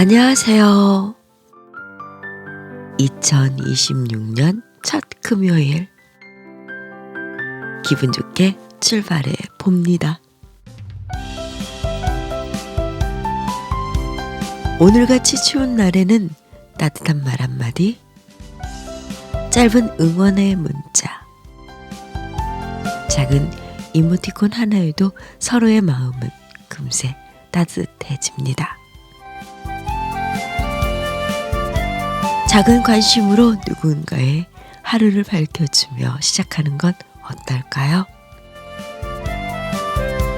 안녕하세요. 2026년 첫 금요일. 기분 좋게 출발해 봅니다. 오늘같이 추운 날에는 따뜻한 말 한마디, 짧은 응원의 문자, 작은 이모티콘 하나에도 서로의 마음은 금세 따뜻해집니다. 작은 관심으로 누군가의 하루를 밝혀주며 시작하는 건 어떨까요?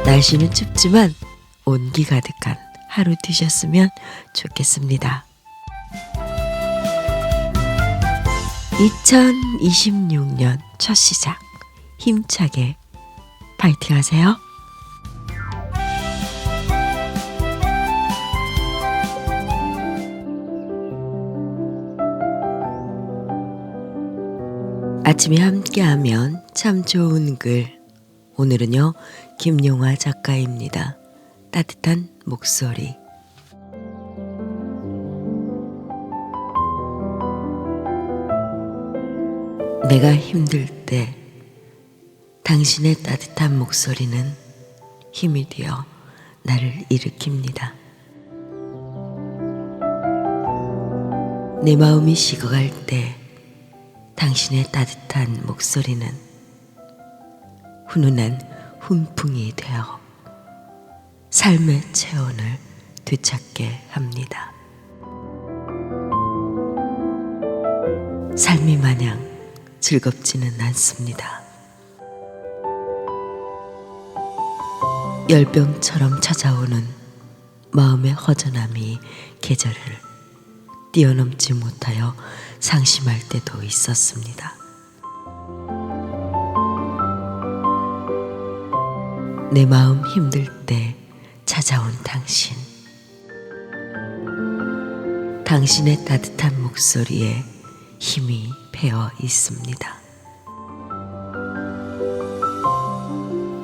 날씨는 춥지만 온기 가득한 하루 되셨으면 좋겠습니다. 2026년 첫 시작 힘차게 파이팅 하세요. 아침에 함께하면 참 좋은 글. 오늘은요, 김용화 작가입니다. 따뜻한 목소리. 내가 힘들 때 당신의 따뜻한 목소리는 힘이 되어 나를 일으킵니다. 내 마음이 식어갈 때 당신의 따뜻한 목소리는 훈훈한 훈풍이 되어 삶의 체온을 되찾게 합니다. 삶이 마냥 즐겁지는 않습니다. 열병처럼 찾아오는 마음의 허전함이 계절을 뛰어넘지 못하여 상심할 때도 있었습니다. 내 마음 힘들 때 찾아온 당신. 당신의 따뜻한 목소리에 힘이 배어 있습니다.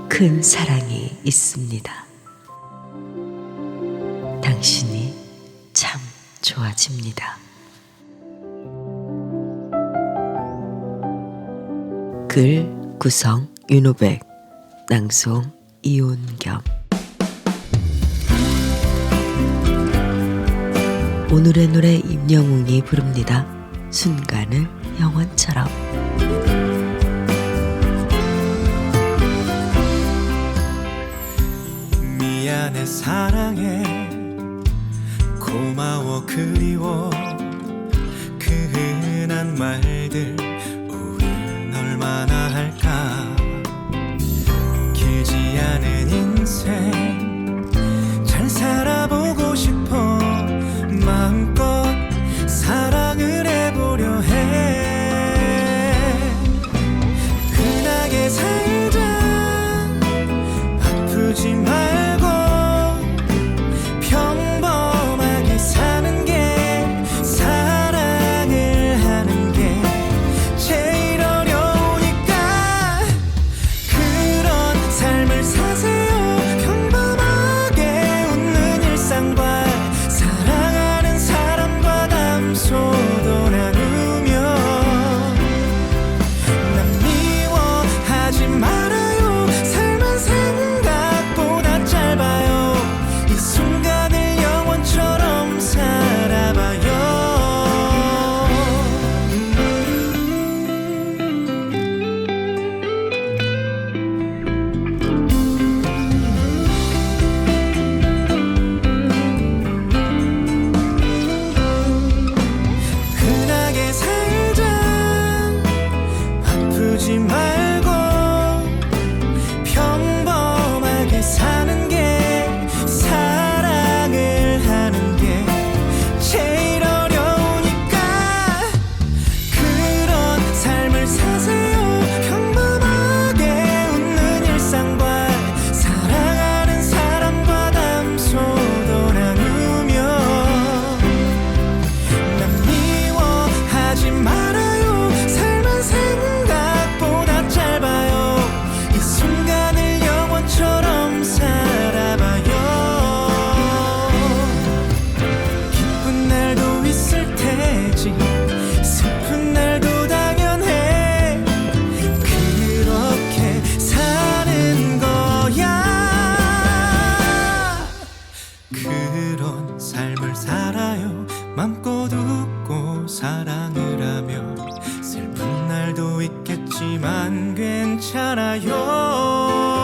큰 사랑이 있습니다. 당신이 참 좋아집니다. 글 구성 윤호백 낭송 이온겸 오늘의 노래 임영웅이 부릅니다. 순간을 영원처럼 맘껏 웃고 사랑을 하며 슬픈 날도 있겠지만 괜찮아요.